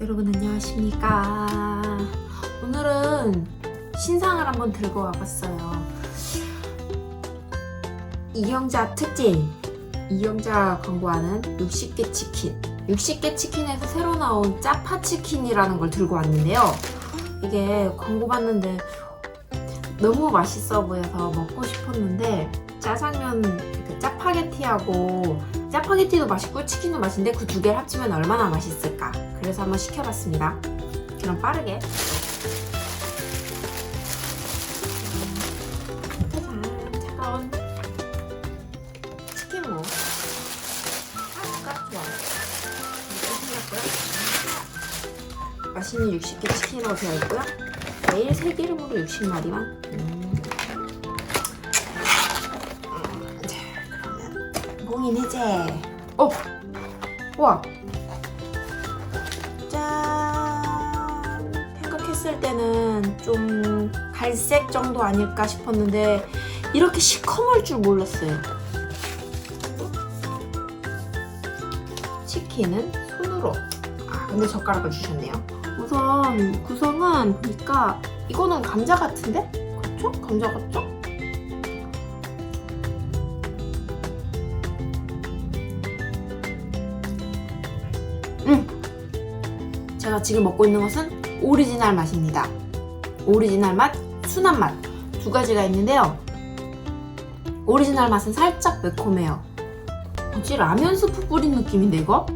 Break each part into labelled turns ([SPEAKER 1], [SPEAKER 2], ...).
[SPEAKER 1] 여러분 안녕하십니까? 오늘은 신상을 한번 들고 와봤어요. 이영자 특집 이영자 광고하는 60개 치킨. 60개 치킨에서 새로 나온 짜파 치킨이라는 걸 들고 왔는데요. 이게 광고 봤는데 너무 맛있어 보여서 먹고 싶었는데 짜장면 그 짜파게티하고 짜파게티도 맛있고 치킨도 맛있는데 그 두 개를 합치면 얼마나 맛있을까 그래서 한번 시켜봤습니다. 그럼 빠르게. 짜잔 차가운 치킨무 아 숟가락 좋아. 생겼고요 맛있는 60개 치킨으로 되어 있고요. 매일 새기름으로 60마리만. 음. 음, 자 그러면 봉인 해제. 어! 우 와짠 생각했을 때는 좀 갈색 정도 아닐까 싶었는데 이렇게 시커멀 줄 몰랐어요 치킨은 손으로 아 근데 젓가락을 주셨네요 우선 구성은 보니까 이거는 감자 같은데? 그렇죠? 감자 같죠? 제가 지금 먹고 있는 것은 오리지널 맛입니다. 오리지널 맛, 순한 맛 두 가지가 있는데요. 오리지널 맛은 살짝 매콤해요. 뭐지 라면 스프 뿌린 느낌인데 이거?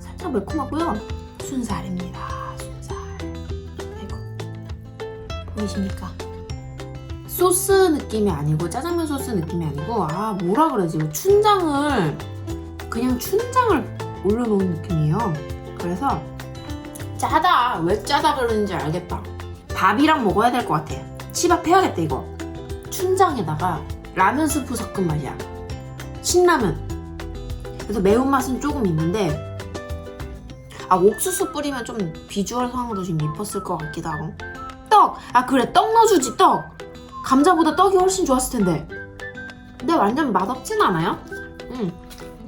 [SPEAKER 1] 살짝 매콤하고요. 순살입니다. 순살. 아이고 보이십니까? 소스 느낌이 아니고 짜장면 소스 느낌이 아니고 아 뭐라 그러지 이거 춘장을 그냥 춘장을 올려놓은 느낌이에요. 그래서 짜다 왜 짜다 그러는지 알겠다. 밥이랑 먹어야 될 것 같아. 치밥 해야겠다 이거. 춘장에다가 라면 스프 섞은 맛이야. 신라면. 그래서 매운맛은 조금 있는데 아 옥수수 뿌리면 좀 비주얼상으로 좀 이뻤을 것 같기도 하고 떡! 아 그래 떡 넣어주지 떡! 감자보다 떡이 훨씬 좋았을 텐데 근데 완전 맛없진 않아요? 응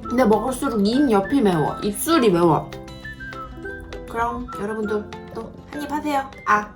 [SPEAKER 1] 근데 먹을수록 입 옆이 매워 입술이 매워 그럼 여러분들 또 한입 하세요. 아